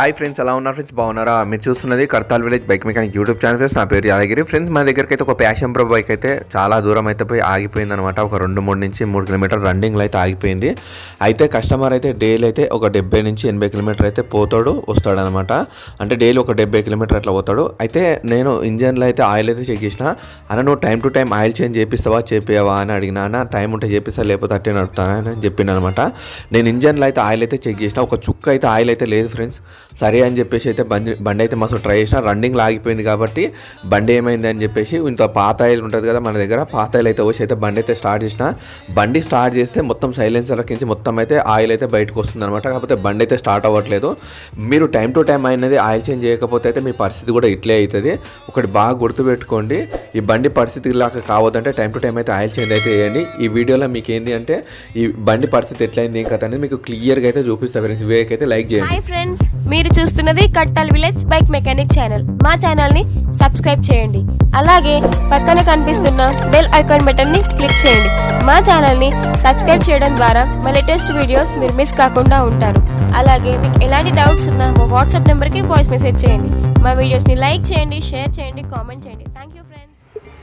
Hi friends ఎలా ఉన్నారు friends బాగున్నారా? మీరు చూస్తున్నది Kartal village bike mechanic YouTube channel friends నా పేరు యాదగిరి. ఫ్రెండ్స్ మా దగ్గరికి అయితే ఒక ప్యాషన్ ప్రో బైక్ అయితే చాలా దూరం అయితే పోయి ఆగిపోయింది అనమాట ఒక రెండు మూడు నుంచి మూడు కిలోమీటర్ రన్నింగ్లో అయితే ఆగిపోయింది. అయితే కస్టమర్ అయితే డైలీ అయితే ఒక డెబ్బై నుంచి ఎనభై కిలోమీటర్ అయితే పోతాడు వస్తాడు అనమాట అంటే డైలీ ఒక డెబ్బై కిలోమీటర్ అట్లా పోతాడు. అయితే నేను ఇంజన్లో అయితే ఆయిల్ అయితే చెక్ చేసిన. అన్న నువ్వు time to time oil change చేపిస్తావా చేపియావా అని అడిగినా. అన్న టైం ఉంటే చేపిస్తా లేకపోతే అట్టే నడుపుతానని చెప్పిన అనమాట నేను ఇంజన్లో అయితే ఆయిల్ అయితే చెక్ చేసిన. ఒక చుక్క అయితే ఆయిల్ అయితే లేదు ఫ్రెండ్స్ సరే అని చెప్పేసి అయితే బండి బండి అయితే మస్తు ట్రై చేసిన. రన్నింగ్ లాగిపోయింది కాబట్టి బండి ఏమైంది అని చెప్పేసి ఇంత పాత ఆయిల్ ఉంటుంది కదా మన దగ్గర పాత ఆయిల్ అయితే వచ్చి అయితే బండి అయితే స్టార్ట్ చేసిన. బండి స్టార్ట్ చేస్తే మొత్తం సైలెన్సర్ కించి మొత్తం అయితే ఆయిల్ అయితే బయటకు వస్తుంది అనమాట కాకపోతే బండి అయితే స్టార్ట్ అవ్వట్లేదు. మీరు టైం టు టైం అయినది ఆయిల్ చేంజ్ చేయకపోతే అయితే మీ పరిస్థితి కూడా ఇట్లే అవుతుంది ఒకటి బాగా గుర్తుపెట్టుకోండి ఈ బండి పరిస్థితి లాగా కావద్దంటే టైం టు టైం అయితే ఆయిల్ చేంజ్ అయితే చేయండి. ఈ వీడియోలో మీకు ఏంటి అంటే ఈ బండి పరిస్థితి ఎట్లయింది ఏం కథ అనేది మీకు క్లియర్గా అయితే చూపిస్తా ఫ్రెండ్స్ వీడియోకి అయితే లైక్ చేయండి. ఫ్రెండ్స్ మీరు చూస్తున్నది Kattal village bike mechanic channel. మా ఛానల్ని సబ్స్క్రైబ్ చేయండి. అలాగే పక్కన కనిపిస్తున్న బెల్ ఐకాన్ బటన్ని క్లిక్ చేయండి. మా ఛానల్ని సబ్స్క్రైబ్ చేయడం ద్వారా మా లేటెస్ట్ వీడియోస్ మీరు మిస్ కాకుండా ఉంటారు. అలాగే మీకు ఎలాంటి డౌట్స్ ఉన్నా మా వాట్సాప్ నెంబర్కి వాయిస్ మెసేజ్ చేయండి. మా వీడియోస్ని లైక్ చేయండి షేర్ చేయండి కామెంట్ చేయండి. థ్యాంక్ యూ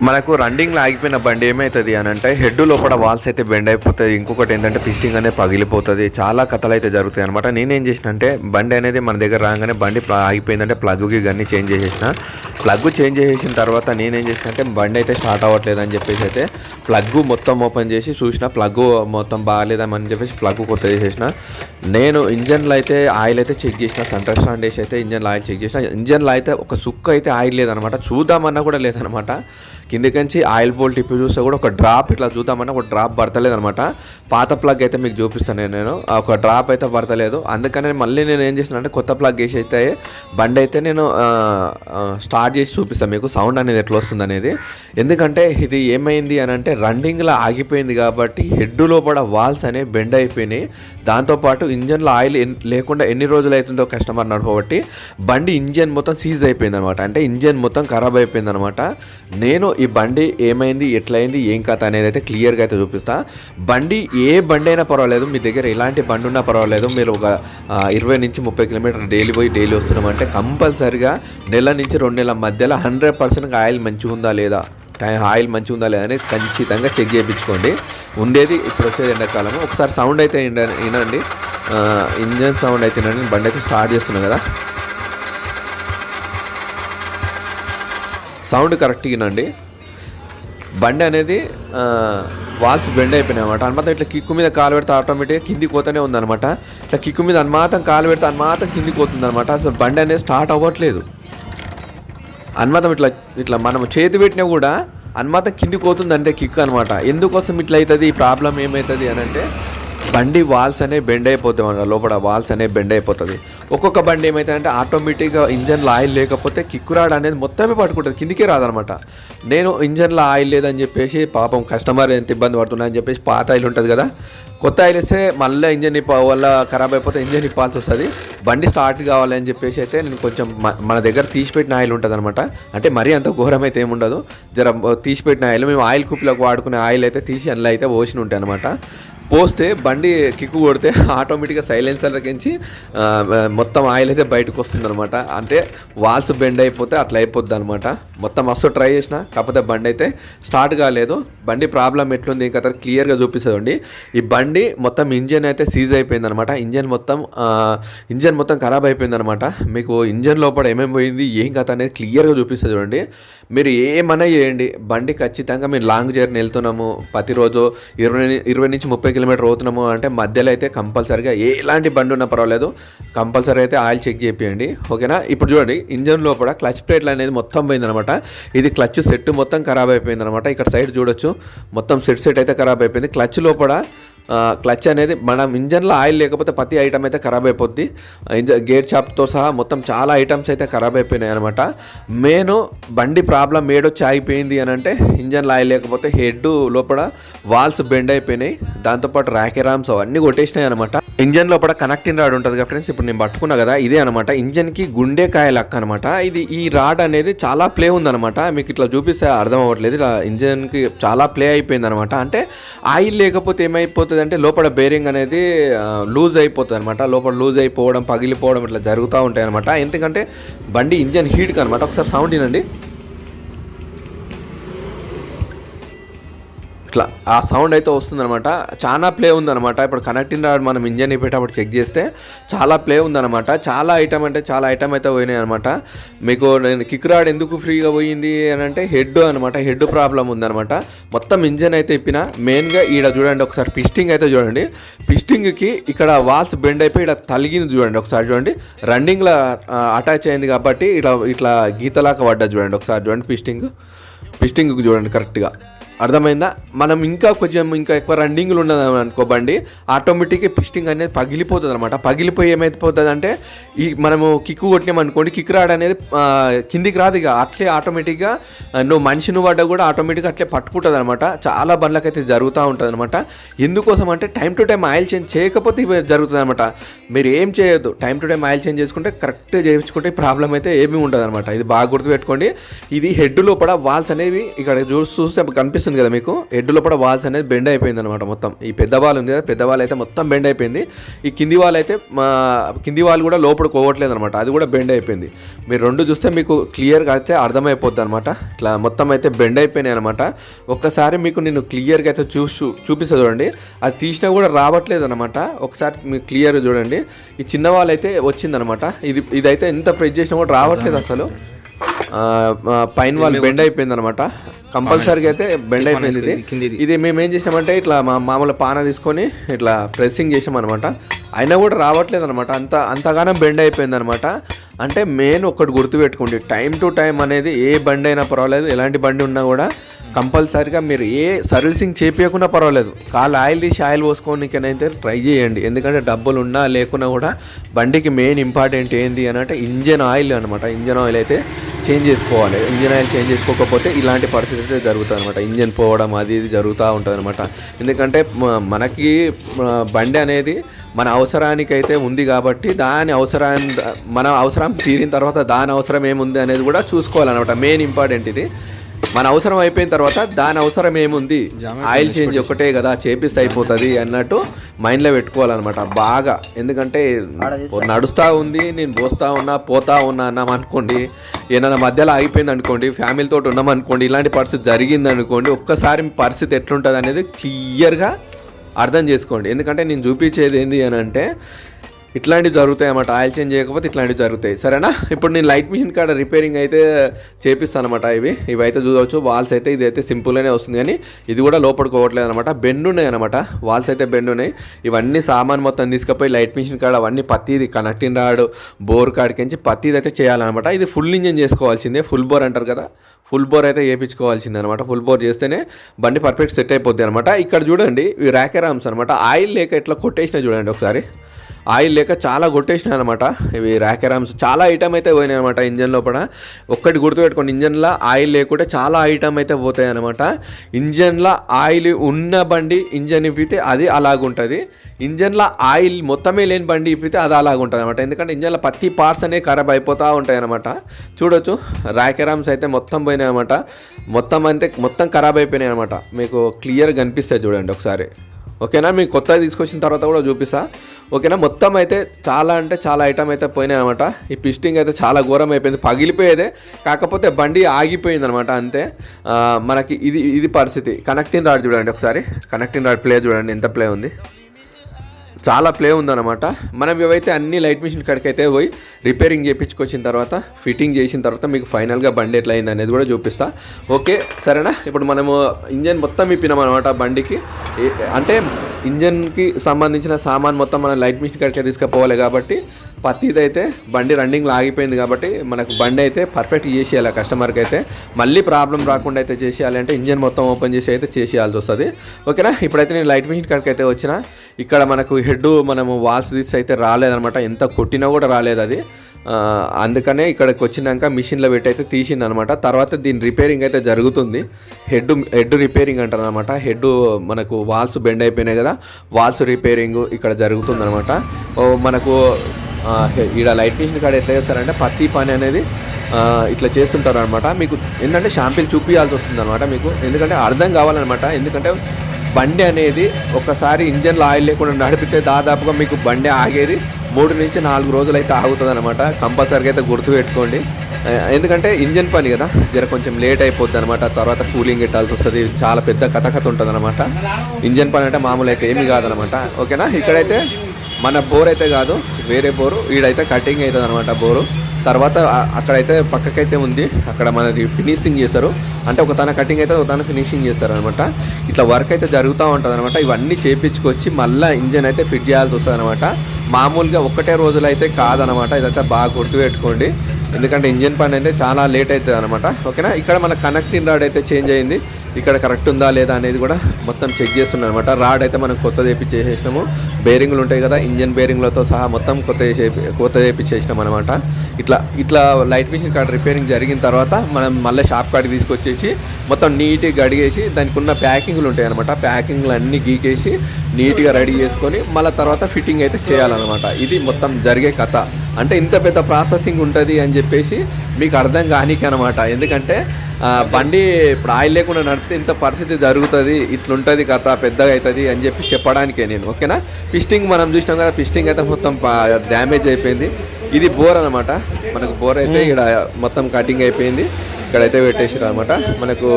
మనకు రన్నింగ్లో ఆగిపోయిన బండి ఏమవుతుంది అని అంటే హెడ్ లోపల వాల్స్ అయితే బెండ్ అయిపోతుంది ఇంకొకటి ఏంటంటే పిస్టింగ్ అనేది పగిలిపోతుంది. చాలా కథలు అయితే జరుగుతాయి అనమాట నేనేం చేసిన అంటే బండి అనేది మన దగ్గర రాగానే బండి ఆగిపోయిందంటే ప్లగ్కి గన్ని చేంజ్ చేసేసిన. ప్లగ్ చేంజ్ చేసిన తర్వాత నేనేం చేసిన అంటే బండి అయితే స్టార్ట్ అవ్వట్లేదు అని చెప్పేసి అయితే ప్లగ్ మొత్తం ఓపెన్ చేసి చూసిన. ప్లగ్ మొత్తం బాగాలేదని చెప్పేసి ప్లగ్ కొత్త చేసేసిన. నేను ఇంజన్లో అయితే ఆయిల్ అయితే చెక్ చేసిన. సెంటర్ స్టాండ్ వేసి అయితే ఇంజన్లో ఆయిల్ చెక్ చేసిన. ఇంజన్లో అయితే ఒక సుక్క అయితే ఆయిల్ లేదనమాట చూద్దామన్నా కూడా లేదనమాట కిందకించి ఆయిల్ బోల్ట్ తిప్పి చూస్తే కూడా ఒక డ్రాప్ ఇట్లా చూద్దామని ఒక డ్రాప్ పడతలేదనమాట పాత ప్లగ్ అయితే మీకు చూపిస్తాను నేను. ఒక డ్రాప్ అయితే పడతలేదు. అందుకని మళ్ళీ నేను ఏం చేసిన అంటే కొత్త ప్లగ్ వేసి అయితే బండి అయితే నేను స్టార్ట్ చేసి చూపిస్తాను మీకు. సౌండ్ అనేది ఎట్లా వస్తుంది అనేది. ఎందుకంటే ఇది ఏమైంది అని అంటే రన్నింగ్లో ఆగిపోయింది కాబట్టి హెడ్ లోపల వాల్స్ అనేవి బెండ్ అయిపోయినాయి. దాంతోపాటు ఇంజన్లో ఆయిల్ లేకుండా ఎన్ని రోజులు అవుతుందో కస్టమర్ నడపబట్టి బండి ఇంజన్ మొత్తం సీజ్ అయిపోయింది అనమాట అంటే ఇంజన్ మొత్తం ఖరాబ్ అయిపోయింది అనమాట నేను ఈ బండి ఏమైంది ఎట్లయింది ఏం కథ అనేది అయితే క్లియర్గా అయితే చూపిస్తా. బండి ఏ బండి అయినా పర్వాలేదు మీ దగ్గర ఎలాంటి బండి ఉన్నా పర్వాలేదు. మీరు ఒక ఇరవై నుంచి ముప్పై కిలోమీటర్లు డైలీ పోయి డైలీ వస్తున్నామంటే కంపల్సరిగా నెల నుంచి రెండు నెలల మధ్యలో హండ్రెడ్ పర్సెంట్ ఆయిల్ మంచిగా ఉందా లేదా? ఆయిల్ మంచిగా ఉందా లేదా అనేది ఖచ్చితంగా చెక్ చేయించుకోండి. ఉండేది ఇప్పుడు వచ్చేది ఎండాకాలం ఒకసారి సౌండ్ అయితే వినండి. ఇంజన్ సౌండ్ అయితే వినండి. బండి అయితే స్టార్ట్ చేస్తున్నాం కదా. సౌండ్ కరెక్ట్ వినండి. బండి అనేది వాల్స్ బెండ్ అయిపోయినాయి అనమాట అనమాట ఇట్లా కిక్కు మీద కాలు పెడితే ఆటోమేటిక్గా కిందికి పోతూనే ఉందన్నమాట. ఇట్లా కిక్కు మీద అన్మాతం కాలు పెడితే అన్మాతం కిందికి పోతుంది అనమాట అసలు బండి అనేది స్టార్ట్ అవ్వట్లేదు. అన్మాతం ఇట్లా ఇట్లా మనం చేతి పెట్టినా కూడా అన్మాతం కిందికి పోతుంది అంటే కిక్ అనమాట ఎందుకోసం ఇట్లా అవుతుంది? ఈ ప్రాబ్లం ఏమవుతుంది అని అంటే బండి వాల్స్ అనేవి బెండ్ అయిపోతాయి మన లోపల వాల్స్ అనేవి బెండ్ అయిపోతుంది. ఒక్కొక్క బండి ఏమవుతుందంటే ఆటోమేటిక్గా ఇంజన్లో ఆయిల్ లేకపోతే కిక్కు రాడ్ అనేది మొత్తమే పట్టుకుంటుంది కిందికే రాదనమాట. నేను ఇంజన్లో ఆయిల్ లేదని చెప్పేసి పాపం కస్టమర్ ఎంత ఇబ్బంది పడుతున్నా అని చెప్పేసి పాత ఆయిల్ ఉంటుంది కదా కొత్త ఆయిల్ వేస్తే మళ్ళీ ఇంజన్ వల్ల ఖరాబ్ అయిపోతే ఇంజన్ ఇప్పాల్సి వస్తుంది. బండి స్టార్ట్ కావాలని చెప్పేసి అయితే నేను కొంచెం మన దగ్గర తీసిపెట్టిన ఆయిల్ ఉంటుంది అనమాట అంటే మరీ అంత ఘోరం అయితే ఏముండదు జర తీసిపెట్టిన ఆయిల్ మేము ఆయిల్ కుప్పీలోకి వాడుకునే ఆయిల్ అయితే తీసి అందులో అయితే పోసిన ఉంటాయి అనమాట పోస్తే బండి కిక్కు కొడితే ఆటోమేటిక్గా సైలెన్సర్లకించి ఆ, మొత్తం ఆయిల్ అయితే బయటకు వస్తుంది అనమాట అంటే వాల్స్ బెండ్ అయిపోతే అట్లా అయిపోద్ది అనమాట మొత్తం మస్తు ట్రై చేసిన కాకపోతే బండి అయితే స్టార్ట్ కాలేదు. బండి ప్రాబ్లం ఎట్లుంది ఇంకా తర్వాత క్లియర్గా చూపిస్తుందండి. ఈ బండి మొత్తం ఇంజన్ అయితే సీజ్ అయిపోయింది అనమాట ఇంజన్ మొత్తం ఇంజన్ మొత్తం ఖరాబ్ అయిపోయింది అనమాట మీకు ఇంజన్ లోపల ఏమేమి పోయింది ఏం కథ అనేది క్లియర్గా చూపిస్తుంది చూడండి. మీరు ఏమన్నా చేయండి. బండి ఖచ్చితంగా మీరు లాంగ్ జర్నీ వెళ్తున్నాము. ప్రతిరోజు ఇరవై ఇరవై నుంచి ముప్పై కిలోమీటర్ అవుతున్నాము అంటే మధ్యలో అయితే కంపల్సరీగా ఎలాంటి బండి ఉన్నా పర్వాలేదు. కంపల్సరీ అయితే ఆయిల్ చెక్ చేయండి ఓకేనా? ఇప్పుడు చూడండి ఇంజన్ లోపల క్లచ్ ప్లేట్లు అనేది మొత్తం పోయిందనమాట ఇది క్లచ్ సెట్ మొత్తం ఖరాబ్ అయిపోయింది అనమాట ఇక్కడ సైడ్ చూడొచ్చు మొత్తం సెట్ సెట్ అయితే ఖరాబ్ అయిపోయింది. క్లచ్ లోపల క్లచ్ అనేది మనం ఇంజన్లో ఆయిల్ లేకపోతే ప్రతి ఐటమ్ అయితే ఖరాబ్ అయిపోద్ది. ఇంజ గేట్ షాప్తో సహా మొత్తం చాలా ఐటమ్స్ అయితే ఖరాబ్ అయిపోయినాయి అనమాట మెయిన్ బండి ప్రాబ్లం ఏడొచ్చి ఆగిపోయింది అని అంటే ఇంజన్లో ఆయిల్ లేకపోతే హెడ్ లోపల వాల్స్ బెండ్ అయిపోయినాయి. దాంతోపాటు ర్యాకెరామ్స్ అవన్నీ కొట్టేసినాయి అనమాట ఇంజన్ లోపల కనెక్టింగ్ రాడ్ ఉంటుంది కదా ఫ్రెండ్స్. ఇప్పుడు నేను పట్టుకున్నా కదా ఇదే అనమాట. ఇంజన్కి గుండెకాయ లెక్క అనమాట. ఇది ఈ రాడ్ అనేది చాలా ప్లే ఉందనమాట. మీకు ఇట్లా చూపిస్తే అర్థం అవ్వట్లేదు. ఇలా ఇంజన్కి చాలా ప్లే అయిపోయింది అనమాట అంటే ఆయిల్ లేకపోతే ఏమైపోతుంది అంటే లోపల బేరింగ్ అనేది లూజ్ అయిపోతుంది అనమాట లోపల లూజ్ అయిపోవడం పగిలిపోవడం ఇట్లా జరుగుతూ ఉంటాయి అనమాట ఎందుకంటే బండి ఇంజన్ హీట్కి అనమాట. ఒకసారి సౌండ్ వినండి. ఇట్లా ఆ సౌండ్ అయితే వస్తుందన్నమాట. చాలా ప్లే ఉందన్నమాట. ఇప్పుడు కనెక్టింగ్ రాడ్ మనం ఇంజన్ ఇప్పేటప్పుడు చెక్ చేస్తే చాలా ప్లే ఉందన్నమాట. చాలా ఐటమ్ అంటే చాలా ఐటమ్ అయితే పోయినాయి అనమాట మీకు నేను కిక్ రాడ్ ఎందుకు ఫ్రీగా పోయింది అని అంటే హెడ్ అనమాట హెడ్ ప్రాబ్లం ఉందనమాట మొత్తం ఇంజన్ అయితే ఇప్పిన. మెయిన్గా ఈడ చూడండి ఒకసారి పిస్టింగ్ అయితే చూడండి. పిస్టింగ్కి ఇక్కడ వాల్స్ బెండ్ అయిపోయి ఇక్కడ తలిగింది చూడండి ఒకసారి చూడండి. రన్నింగ్లో అటాచ్ అయింది కాబట్టి ఇట్లా ఇట్లా గీతలాగా పడ్డా చూడండి ఒకసారి చూడండి పిస్టింగ్. పిస్టింగ్కి చూడండి కరెక్ట్గా. అర్థమైందా? మనం ఇంకా కొంచెం ఇంకా ఎక్కువ రన్నింగ్లు ఉన్నది అనుకో బండి ఆటోమేటిక్గా పిస్టింగ్ అనేది పగిలిపోతుంది అనమాట పగిలిపోయి ఏమైపోతుంది అంటే ఈ మనము కిక్కు కొట్టినాం అనుకోండి కిక్ రాడ్ అనేది కిందికి రాదు ఇక. అట్లే ఆటోమేటిక్గా నువ్వు మనిషి నువ్వు పడ్డా కూడా ఆటోమేటిక్గా అట్లే పట్టుకుంటుంది అనమాట చాలా బండ్లకైతే జరుగుతూ ఉంటుంది అనమాట ఎందుకోసం అంటే time to time oil change చేయకపోతే ఇవి జరుగుతుంది అనమాట మీరు ఏం చేయొద్దు. Time to time oil change చేసుకుంటే కరెక్ట్గా చేయించుకుంటే ప్రాబ్లం అయితే ఏమీ ఉండదు అనమాట ఇది బాగా గుర్తుపెట్టుకోండి. ఇది హెడ్ లోపల వాల్స్ అనేవి ఇక్కడ చూసి చూస్తే కనిపిస్తుంది కదా మీకు? హెడ్ లోపల వాల్స్ అనేది బెండ్ అయిపోయింది అనమాట మొత్తం. ఈ పెద్ద వాల్ ఉంది కదా పెద్ద వాల్ అయితే మొత్తం బెండ్ అయిపోయింది. ఈ కింది వాల్ అయితే మా కింది వాల్ కూడా లోపల పోవట్లేదు అనమాట అది కూడా బెండ్ అయిపోయింది. మీరు రెండు చూస్తే మీకు క్లియర్గా అయితే అర్థమైపోద్ది అనమాట ఇట్లా మొత్తం అయితే బెండ్ అయిపోయినాయి అనమాట ఒక్కసారి మీకు నేను క్లియర్గా అయితే చూసు చూపిస్తా చూడండి. అది తీసినా కూడా రావట్లేదు అనమాట ఒకసారి మీకు క్లియర్గా చూడండి. ఈ చిన్న వాల్ అయితే వచ్చిందనమాట ఇది ఇదైతే ఎంత ప్రెస్ చేసినా కూడా రావట్లేదు అసలు. పైన వాళ్ళు బెండ్ అయిపోయింది అనమాట కంపల్సరీగా అయితే బెండ్ అయిపోయింది ఇది. ఇది మేము ఏం చేసినామంటే ఇట్లా మా మామూలు పాన తీసుకొని ఇట్లా ప్రెస్సింగ్ చేసామన్నమాట. అయినా కూడా రావట్లేదు అనమాట అంత అంతగానం బెండ్ అయిపోయింది అనమాట అంటే మెయిన్ ఒకటి గుర్తుపెట్టుకోండి. టైం టు టైం అనేది ఏ బండి అయినా పర్వాలేదు. ఎలాంటి బండి ఉన్నా కూడా కంపల్సరీగా మీరు ఏ సర్వీసింగ్ చేపించకుండా పర్వాలేదు. కాలు ఆయిల్ తీసి ఆయిల్ పోసుకోనికైతే ట్రై చేయండి. ఎందుకంటే డబ్బులు ఉన్నా లేకున్నా కూడా బండికి మెయిన్ ఇంపార్టెంట్ ఏంటి అని అంటే ఇంజన్ ఆయిల్ అనమాట ఇంజన్ ఆయిల్ అయితే చేంజ్ చేసుకోవాలి. ఇంజన్ ఆయిల్ చేంజ్ చేసుకోకపోతే ఇలాంటి పరిస్థితి అయితే జరుగుతుంది అనమాట ఇంజన్ పోవడం అది ఇది జరుగుతూ ఉంటుంది అనమాట ఎందుకంటే మనకి బండి అనేది మన అవసరానికైతే ఉంది కాబట్టి దాని అవసరం మన అవసరం తీరిన తర్వాత దాని అవసరం ఏముంది అనేది కూడా చూసుకోవాలన్నమాట. మెయిన్ ఇంపార్టెంట్ ఇది. మన అవసరం అయిపోయిన తర్వాత దాని అవసరం ఏముంది? ఆయిల్ చేంజ్ ఒకటే కదా చేపిస్తే అయిపోతుంది అన్నట్టు మైండ్లో పెట్టుకోవాలన్నమాట. బాగా. ఎందుకంటే నడుస్తూ ఉంది నేను పోస్తా ఉన్నా పోతా ఉన్నా అన్నాం అనుకోండి ఏదైనా మధ్యలో ఆగిపోయింది అనుకోండి ఫ్యామిలీతో ఉన్నాం అనుకోండి ఇలాంటి పరిస్థితి జరిగింది అనుకోండి ఒక్కసారి మీ పరిస్థితి ఎట్లుంటుంది అనేది క్లియర్గా అర్థం చేసుకోండి. ఎందుకంటే నేను చూపించేది ఏంది అని అంటే ఇట్లాంటివి జరుగుతాయి అన్నమాట. ఆయిల్ చేంజ్ చేయకపోతే ఇట్లాంటివి జరుగుతాయి. సరేనా? ఇప్పుడు నేను లైట్ మిషన్ కాడ రిపేరింగ్ అయితే చేపిస్తాను అనమాట ఇవి. ఇవి అయితే చూడవచ్చు వాల్స్ అయితే ఇది అయితే సింపుల్గానే వస్తుంది కానీ ఇది కూడా లోపడుకోవట్లేదు అనమాట బెండ్ ఉన్నాయి అనమాట వాల్స్ అయితే బెండ్ ఉన్నాయి ఇవన్నీ సామాన్ మొత్తం తీసుకుపోయి లైట్ మిషన్ కాడ అవన్నీ పత్తిది కనెక్టింగ్ రాడు బోర్ కాడికించి పత్తిది అయితే చేయాలన్నమాట. ఇది ఫుల్ ఇంజన్ చేసుకోవాల్సిందే. ఫుల్ బోర్ అంటారు కదా. ఫుల్ బోర్ అయితే వేయించుకోవాల్సింది అనమాట ఫుల్ బోర్ చేస్తేనే బండి పర్ఫెక్ట్ సెట్ అయిపోద్ది అనమాట ఇక్కడ చూడండి ఇవి ర్యాకెరామ్స్ అనమాట ఆయిల్ లేక ఇట్లా కొట్టేసినా చూడండి ఒకసారి. ఆయిల్ లేక చాలా కొట్టేసినాయి అనమాట ఇవి ర్యాకెరామ్స్ చాలా ఐటమ్ అయితే పోయినాయి అనమాట ఇంజన్ లోపల. ఒక్కటి గుర్తుపెట్టుకోండి ఇంజన్లో ఆయిల్ లేకుంటే చాలా ఐటమ్ అయితే పోతాయి అనమాట ఇంజన్లో ఆయిల్ ఉన్న బండి ఇంజన్ ఇప్పితే అది అలాగుంటుంది. ఇంజన్లో ఆయిల్ మొత్తమే లేని బండి ఇప్పితే అది అలాగుంటుంది అనమాట ఎందుకంటే ఇంజన్లో ప్రతి పార్ట్స్ అనేవి ఖరాబ్ అయిపోతూ ఉంటాయి అనమాట చూడొచ్చు ర్యాకెరామ్స్ అయితే మొత్తం పోయినాయి అనమాట మొత్తం అంటే మొత్తం ఖరాబ్ అయిపోయినాయి అనమాట మీకు క్లియర్గా కనిపిస్తాయి చూడండి ఒకసారి. ఓకేనా? మీకు కొత్తగా తీసుకొచ్చిన తర్వాత కూడా చూపిస్తా. ఓకేనా? మొత్తం అయితే చాలా అంటే చాలా ఐటమ్ అయితే పోయినాయి అనమాట ఈ పిస్టింగ్ అయితే చాలా ఘోరం అయిపోయింది. పగిలిపోయేదే. కాకపోతే బండి ఆగిపోయింది అనమాట అంతే మనకి ఇది ఇది పరిస్థితి. కనెక్టింగ్ రాడ్ చూడండి ఒకసారి. కనెక్టింగ్ రాడ్ ప్లే చూడండి. ఎంత ప్లే ఉంది? చాలా ప్లే ఉందన్నమాట. మనం ఇవైతే అన్ని లైట్ మిషన్ కాడికి అయితే పోయి రిపేరింగ్ చేయించుకొచ్చిన తర్వాత ఫిట్టింగ్ చేసిన తర్వాత మీకు ఫైనల్గా బండి ఎట్లా అయింది అనేది కూడా చూపిస్తా. ఓకే సరేనా? ఇప్పుడు మనము ఇంజన్ మొత్తం ఇప్పినాం అనమాట బండికి. అంటే ఇంజన్కి సంబంధించిన సామాన్ మొత్తం మనం లైట్ మిషన్ కడికే తీసుకుపోవాలి కాబట్టి పత్తిది అయితే బండి రన్నింగ్లో ఆగిపోయింది కాబట్టి మనకు బండి అయితే పర్ఫెక్ట్ చేసేయాలి కస్టమర్కి అయితే. మళ్ళీ ప్రాబ్లం రాకుండా అయితే చేసేయాలి అంటే ఇంజన్ మొత్తం ఓపెన్ చేసి అయితే చేసేయాల్సి వస్తుంది. ఓకేనా? ఇప్పుడైతే నేను లైట్ మిషన్ కాడికి అయితే వచ్చిన. ఇక్కడ మనకు హెడ్ మనము వాల్స్ తీసి అయితే రాలేదనమాట ఎంత కొట్టినా కూడా రాలేదు అది. అందుకనే ఇక్కడికి వచ్చినాక మిషన్లో పెట్టి అయితే తీసింది అనమాట తర్వాత దీని రిపేరింగ్ అయితే జరుగుతుంది. హెడ్ హెడ్ రిపేరింగ్ అంటారు అనమాట హెడ్ మనకు వాల్స్ బెండ్ అయిపోయినాయి కదా. వాల్స్ రిపేరింగ్ ఇక్కడ జరుగుతుంది అనమాట మనకు ఇక్కడ ఈడ లైట్ మిషన్ కాడ ఎట్లా చేస్తారంటే పత్తి పని అనేది ఇట్లా చేస్తుంటారు అనమాట మీకు ఏంటంటే షాంపిల్ చూపించాల్సి వస్తుంది అనమాట మీకు. ఎందుకంటే అర్థం కావాలన్నమాట. ఎందుకంటే బండి అనేది ఒకసారి ఇంజన్లో ఆయిల్ లేకుండా నడిపితే దాదాపుగా మీకు బండి ఆగేది మూడు నుంచి నాలుగు రోజులు అయితే ఆగుతుంది అనమాట కంపల్సరీగా అయితే గుర్తుపెట్టుకోండి ఎందుకంటే ఇంజన్ పని కదా. జర కొంచెం లేట్ అయిపోద్ది అనమాట తర్వాత కూలింగ్ పెట్టాల్సి వస్తుంది. చాలా పెద్ద కథ కథ ఉంటుంది అనమాట ఇంజన్ పని అంటే మామూలు అయితే ఏమీ కాదనమాట ఓకేనా? ఇక్కడైతే మన బోర్ అయితే కాదు వేరే బోరు. ఈడైతే కటింగ్ అవుతుంది అనమాట బోరు. తర్వాత అక్కడైతే పక్కకైతే ఉంది. అక్కడ మనది ఫినిషింగ్ చేస్తారు. అంటే ఒక తన కటింగ్ అయితే ఒక తన ఫినిషింగ్ చేస్తారు అనమాట ఇట్లా వర్క్ అయితే జరుగుతూ ఉంటుంది అనమాట ఇవన్నీ చేపించుకొచ్చి మళ్ళీ ఇంజన్ అయితే ఫిట్ చేయాల్సి వస్తుంది అనమాట మామూలుగా ఒకటే రోజులు అయితే కాదనమాట ఇదైతే బాగా గుర్తుపెట్టుకోండి. ఎందుకంటే ఇంజన్ పని అయితే చాలా లేట్ అవుతుంది అనమాట ఓకేనా? ఇక్కడ మన కనెక్టింగ్ రాడ్ అయితే చేంజ్ అయింది. ఇక్కడ కరెక్ట్ ఉందా లేదా అనేది కూడా మొత్తం చెక్ చేస్తున్నాం అనమాట రాడ్ అయితే మనం కొత్త చేపించేసేసినాము బేరింగ్లు ఉంటాయి కదా ఇంజన్ బేరింగ్లతో సహా మొత్తం కొత్త కొత్త చేపించేసినాం అనమాట ఇట్లా ఇట్లా లైట్ మిషన్ కాడ రిపేరింగ్ జరిగిన తర్వాత మనం మళ్ళీ షాప్ కాడికి తీసుకొచ్చేసి మొత్తం నీట్గా గడిగేసి దానికి ఉన్న ప్యాకింగ్లు ఉంటాయి అనమాట ప్యాకింగ్లు అన్నీ గీకేసి నీట్గా రెడీ చేసుకొని మళ్ళీ తర్వాత ఫిట్టింగ్ అయితే చేయాలన్నమాట. ఇది మొత్తం జరిగే కథ. అంటే ఇంత పెద్ద ప్రాసెసింగ్ ఉంటుంది అని చెప్పేసి మీకు అర్థం కానీకి అనమాట ఎందుకంటే బండి ఇప్పుడు ఆయిల్ లేకుండా నడిపితే ఇంత పరిస్థితి జరుగుతుంది ఇట్లుంటుంది కథ పెద్దగా అవుతుంది అని చెప్పి చెప్పడానికే నేను ఓకేనా? పిస్టింగ్ మనం చూసినాం కదా పిస్టింగ్ అయితే మొత్తం డ్యామేజ్ అయిపోయింది. ఇది బోర్ అనమాట మనకు బోర్ అయితే ఇక్కడ మొత్తం కటింగ్ అయిపోయింది. ఇక్కడైతే పెట్టేసారు అనమాట మనకు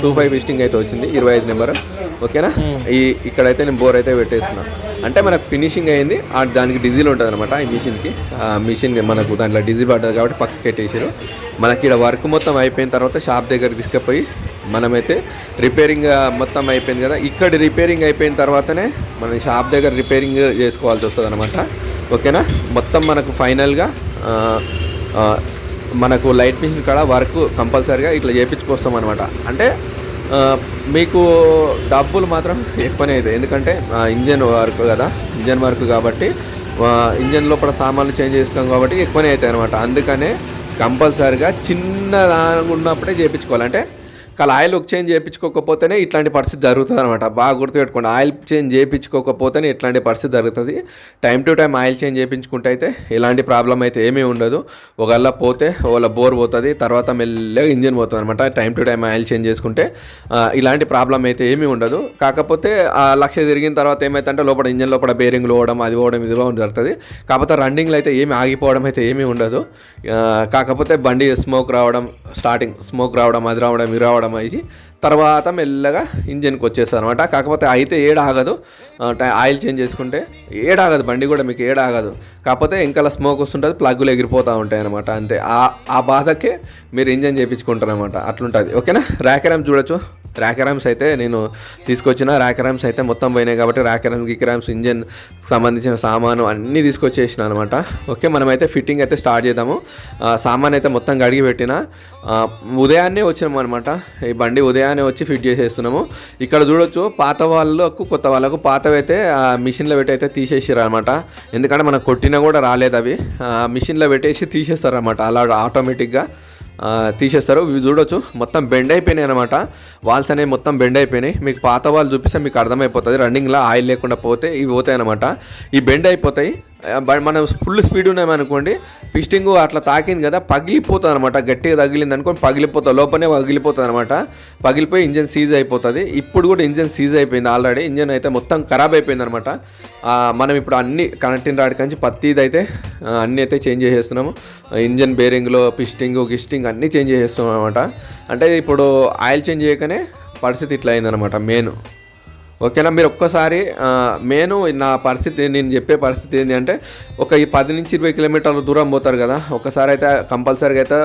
టూ ఫైవ్ పిస్టింగ్ అయితే వచ్చింది ఇరవై ఐదు నెంబర్. ఓకేనా? ఈ ఇక్కడైతే నేను బోర్ అయితే పెట్టేస్తున్నా. అంటే మనకు ఫినిషింగ్ అయింది దానికి డీజిల్ ఉంటుంది అనమాట ఈ మిషన్కి ఆ మిషన్ మనకు దాంట్లో డీజిల్ పడ్డది కాబట్టి పక్కకి పెట్టేసారు మనకి ఇక్కడ వర్క్ మొత్తం అయిపోయిన తర్వాత షాప్ దగ్గరికి తీసుకుపోయి మనమైతే రిపేరింగ్ మొత్తం అయిపోయింది కదా. ఇక్కడ రిపేరింగ్ అయిపోయిన తర్వాతనే మన షాప్ దగ్గర రిపేరింగ్ చేసుకోవాల్సి వస్తుంది అనమాట ఓకేనా? మొత్తం మనకు ఫైనల్గా మనకు లైట్ మిషన్ కాడ వర్క్ కంపల్సరీగా ఇట్లా చేయించుకొస్తాం అనమాట అంటే మీకు డబ్బులు మాత్రం ఎక్కువనే అవుతాయి ఎందుకంటే ఇంజన్ వర్క్ కదా. ఇంజన్ వర్క్ కాబట్టి ఇంజన్ లోపల సామాన్లు చేంజ్ చేస్తాం కాబట్టి ఎక్కువనే అవుతాయి అనమాట అందుకనే కంపల్సరీగా చిన్న ఉన్నప్పుడే చేయించుకోవాలి అంటే కానీ ఆయిల్ చేంజ్ చేయించుకోకపోతేనే ఇట్లాంటి పరిస్థితి జరుగుతుంది అనమాట బాగా గుర్తుపెట్టుకోండి ఆయిల్ చేంజ్ చేయించుకోకపోతేనే ఇట్లాంటి పరిస్థితి జరుగుతుంది. Time to time oil change చేయించుకుంటే అయితే ఎలాంటి ప్రాబ్లం అయితే ఏమీ ఉండదు. ఒకవేళ పోతే ఒకవేళ బోర్ పోతుంది తర్వాత మెల్లగా ఇంజిన్ పోతుంది అనమాట time to time oil change చేసుకుంటే ఇలాంటి ప్రాబ్లం అయితే ఏమీ ఉండదు. కాకపోతే ఆ లక్ష తిరిగిన తర్వాత ఏమైతే లోపల ఇంజన్ లోపల బేరింగ్లు పోవడం అది పోవడం ఇది పోవడం జరుగుతుంది. కాకపోతే రన్నింగ్లో అయితే ఏమి ఆగిపోవడం అయితే ఏమీ ఉండదు. కాకపోతే బండి స్మోక్ రావడం స్టార్టింగ్ స్మోక్ రావడం అది రావడం ఇది రావడం అయ్యి తర్వాత మెల్లగా ఇంజన్కి వచ్చేస్తుంది అనమాట కాకపోతే అయితే ఏడాగదు. ఆయిల్ చేంజ్ చేసుకుంటే ఏడాగదు. బండి కూడా మీకు ఏడ ఆగదు కాకపోతే ఇంకా స్మోక్ వస్తుంటుంది ప్లగ్గులు ఎగిరిపోతూ ఉంటాయి అనమాట అంతే. ఆ ఆ బాధకే మీరు ఇంజన్ చేపించుకుంటారు అనమాట అట్లుంటుంది. ఓకేనా? ర్యాకెరామ్స్ చూడొచ్చు. ర్యాకెరామ్స్ అయితే నేను తీసుకొచ్చిన. ర్యాకెరామ్స్ అయితే మొత్తం పోయినాయి కాబట్టి ర్యాకెరామ్స్ గికెరామ్స్ ఇంజన్ సంబంధించిన సామాను అన్నీ తీసుకొచ్చేసిన అనమాట ఓకే మనమైతే ఫిట్టింగ్ అయితే స్టార్ట్ చేద్దాము. ఆ, సామాన్ అయితే మొత్తం కడిగి పెట్టిన. ఉదయాన్నే వచ్చినాము అనమాట ఈ బండి ఉదయాన్నే వచ్చి ఫిట్ చేసేస్తున్నాము. ఇక్కడ చూడొచ్చు పాత వాళ్ళకు కొత్త వాళ్ళకు పాతవైతే ఆ మిషన్లో పెట్టి అయితే తీసేసారు అనమాట ఎందుకంటే మనకు కొట్టినా కూడా రాలేదు అవి. మిషన్లో పెట్టేసి తీసేస్తారు అనమాట అలా ఆటోమేటిక్గా తీసేస్తారు. ఇవి చూడొచ్చు మొత్తం బెండ్ అయిపోయినాయి అనమాట వాల్స్ అనేవి మొత్తం బెండ్ అయిపోయినాయి. మీకు పాత వాళ్ళు చూపిస్తే మీకు అర్థమైపోతుంది. రన్నింగ్లో ఆయిల్ లేకుండా పోతే ఇవి పోతాయి అనమాట ఈ బెండ్ అయిపోతాయి. మనం ఫుల్ స్పీడ్ ఉన్నామనుకోండి పిస్టింగ్ అట్లా తాకింది కదా పగిలిపోతుంది అనమాట గట్టిగా తగిలింది అనుకోండి పగిలిపోతుంది. లోపలనే పగిలిపోతుంది అనమాట పగిలిపోయి ఇంజన్ సీజ్ అయిపోతుంది. ఇప్పుడు కూడా ఇంజన్ సీజ్ అయిపోయింది ఆల్రెడీ ఇంజన్ అయితే మొత్తం ఖరాబ్ అయిపోయింది అనమాట మనం ఇప్పుడు అన్ని కనెక్టింగ్ రాడ్ కంచి పత్తిది అయితే అన్నీ అయితే చేంజ్ చేసేస్తున్నాము. ఇంజన్ బేరింగ్లో పిస్టింగ్ గిస్టింగ్ అన్నీ చేంజ్ చేసేస్తున్నాం అనమాట అంటే ఇప్పుడు ఆయిల్ చేంజ్ చేయకనే పరిస్థితి ఇట్లా అయిందనమాట మెయిన్ ఓకేనా? మీరు ఒక్కసారి నేను నా పరిస్థితి నేను చెప్పే పరిస్థితి ఏంటి అంటే ఒక ఈ పది నుంచి ఇరవై కిలోమీటర్ల దూరం పోతారు కదా ఒకసారి అయితే కంపల్సరీగా అయితే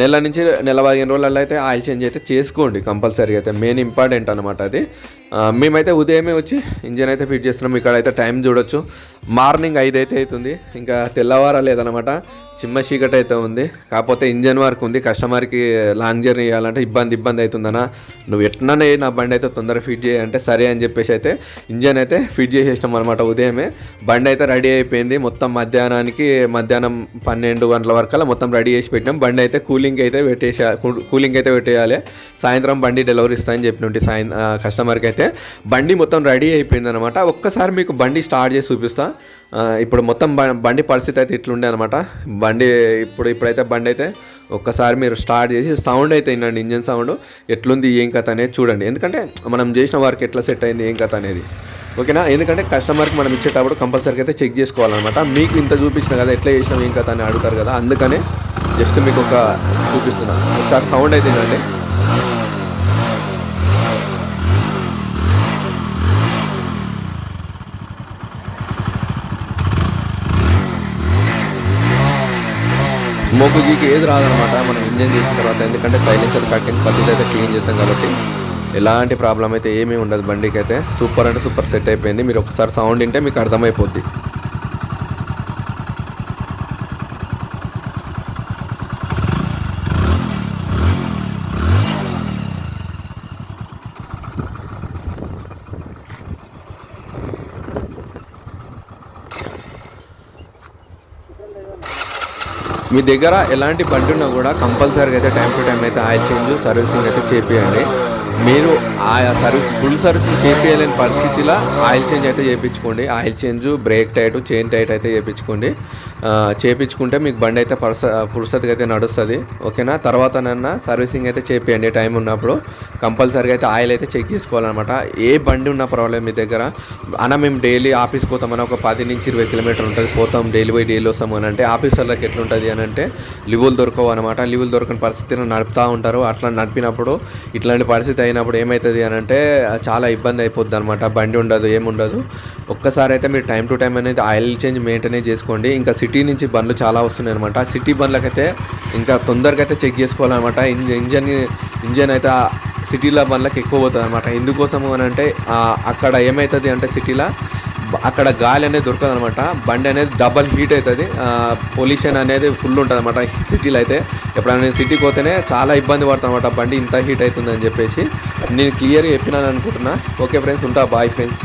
నెల నుంచి నెల పదిహేను రోజులలో అయితే ఆయిల్ చేంజ్ అయితే చేసుకోండి కంపల్సరీగా అయితే మెయిన్ ఇంపార్టెంట్ అనమాట అది. మేమైతే ఉదయమే వచ్చి ఇంజన్ అయితే ఫిట్ చేస్తున్నాం. ఇక్కడ అయితే టైం చూడొచ్చు. మార్నింగ్ ఐదు అయితే అవుతుంది. ఇంకా తెల్లవార లేదనమాట చిమ్మ చీకటి అయితే ఉంది. కాకపోతే ఇంజన్ వర్క్ ఉంది. కస్టమర్కి లాంగ్ జర్నీ చేయాలంటే ఇబ్బంది ఇబ్బంది అవుతుందనా నువ్వు ఎట్లనే నా బండి అయితే తొందరగా ఫిట్ చేయాలంటే సరే అని చెప్పేసి అయితే ఇంజన్ అయితే ఫిట్ చేసేసినాం అనమాట ఉదయమే. బండి అయితే రెడీ అయిపోయింది. మొత్తం మధ్యాహ్నానికి మధ్యాహ్నం పన్నెండు గంటల వరకు మొత్తం రెడీ చేసి పెట్టినాం. బండి అయితే కూలింగ్ అయితే పెట్టేసా కూలింగ్ అయితే పెట్టేయాలి. సాయంత్రం బండి డెలివరీ ఇస్తా అని చెప్పినట్టు సాయం కస్టమర్కి అయితే బండి మొత్తం రెడీ అయిపోయింది అనమాట ఒక్కసారి మీకు బండి స్టార్ట్ చేసి చూపిస్తా. ఇప్పుడు మొత్తం బండి పరిస్థితి అయితే ఇట్లుండే అనమాట బండి ఇప్పుడు ఇప్పుడైతే బండి అయితే ఒక్కసారి మీరు స్టార్ట్ చేసి సౌండ్ అయితే వినండి ఇంజన్ సౌండ్. ఎట్లుంది ఏం కథ అనేది చూడండి. ఎందుకంటే మనం చేసిన వారికి ఎట్లా సెట్ అయింది ఏం కథ అనేది. ఓకేనా? ఎందుకంటే కస్టమర్కి మనం ఇచ్చేటప్పుడు కంపల్సరీగా అయితే చెక్ చేసుకోవాలన్నమాట. మీకు ఇంత చూపించిన కదా ఎట్లా చేసినాం ఏం కథ అని అడుగుతారు కదా అందుకనే జస్ట్ మీకు ఒక చూపిస్తున్నాను ఒకసారి సౌండ్ అయితే ఏంటంటే స్మోక్ గీకి ఏది రాదనమాట మనం ఇంజన్ చేసిన తర్వాత ఎందుకంటే సైలెన్సర్ కట్టింగ్ పద్ధతి అయితే క్లీన్ చేస్తాం కాబట్టి. ఎలాంటి ప్రాబ్లం అయితే ఏమీ ఉండదు బండికి అయితే సూపర్ అంటే సూపర్ సెట్ అయిపోయింది. మీరు ఒకసారి సౌండ్ వింటే మీకు అర్థమైపోద్ది. మీ దగ్గర ఎలాంటి బండి ఉన్నా కూడా కంపల్సరీగా అయితే టైం టు టైం అయితే ఆయిల్ చేంజ్ సర్వీసింగ్ అయితే చేపియండి. మీరు ఆ సర్వీస్ ఫుల్ సర్వీసింగ్ చేపించలేని పరిస్థితిలో ఆయిల్ చేంజ్ అయితే చేయించుకోండి oil change brake tight chain tight అయితే చేయించుకోండి చేయించుకుంటే మీకు బండి అయితే పరస పురుసతిగా అయితే నడుస్తుంది. ఓకేనా? తర్వాత నన్న సర్వీసింగ్ అయితే చేపియండి టైం ఉన్నప్పుడు. కంపల్సరీగా అయితే ఆయిల్ అయితే చెక్ చేసుకోవాలన్నమాట. ఏ బండి ఉన్నా ప్రాబ్లం మీ దగ్గర. అన్న మేము డైలీ ఆఫీస్ పోతామని ఒక పది నుంచి ఇరవై కిలోమీటర్ ఉంటుంది. పోతాం డైలీ పోయి డైలీ వస్తాము అని అంటే ఆఫీసర్లకు ఎట్లుంటుంది అని అంటే లివులు దొరకవు అనమాట లివులు దొరకని పరిస్థితిని నడుపుతూ ఉంటారు. అట్లా నడిపినప్పుడు ఇట్లాంటి పరిస్థితి అయినప్పుడు ఏమవుతుంది అని అంటే చాలా ఇబ్బంది అయిపోద్ది అనమాట బండి ఉండదు ఏముండదు ఒక్కసారి అయితే మీరు టైం టు టైం అనేది ఆయిల్ చేంజ్ మెయింటైన్ చేసుకోండి. ఇంకా సిటీ నుంచి బండ్లు చాలా వస్తున్నాయి అనమాట సిటీ బండ్లకైతే ఇంకా తొందరగా అయితే చెక్ చేసుకోవాలన్నమాట. ఇంజన్ ఇంజన్ ఇంజన్ అయితే సిటీలో బండ్లకు ఎక్కువ పోతుంది అనమాట ఎందుకోసము అని అంటే అక్కడ ఏమవుతుంది అంటే సిటీలో అక్కడ గాలి అనేది దొరకదు అనమాట. బండి అనేది డబల్ హీట్ అవుతుంది. పొల్యూషన్ అనేది ఫుల్ ఉంటుంది అనమాట సిటీలో అయితే. ఎప్పుడైనా నేను సిటీకి పోతేనే చాలా ఇబ్బంది పడుతుంది అనమాట. బండి ఇంత హీట్ అవుతుందని చెప్పేసి. నేను క్లియర్గా చెప్పినాను అనుకుంటున్నా. ఓకే ఫ్రెండ్స్ ఉంటా. Bye friends.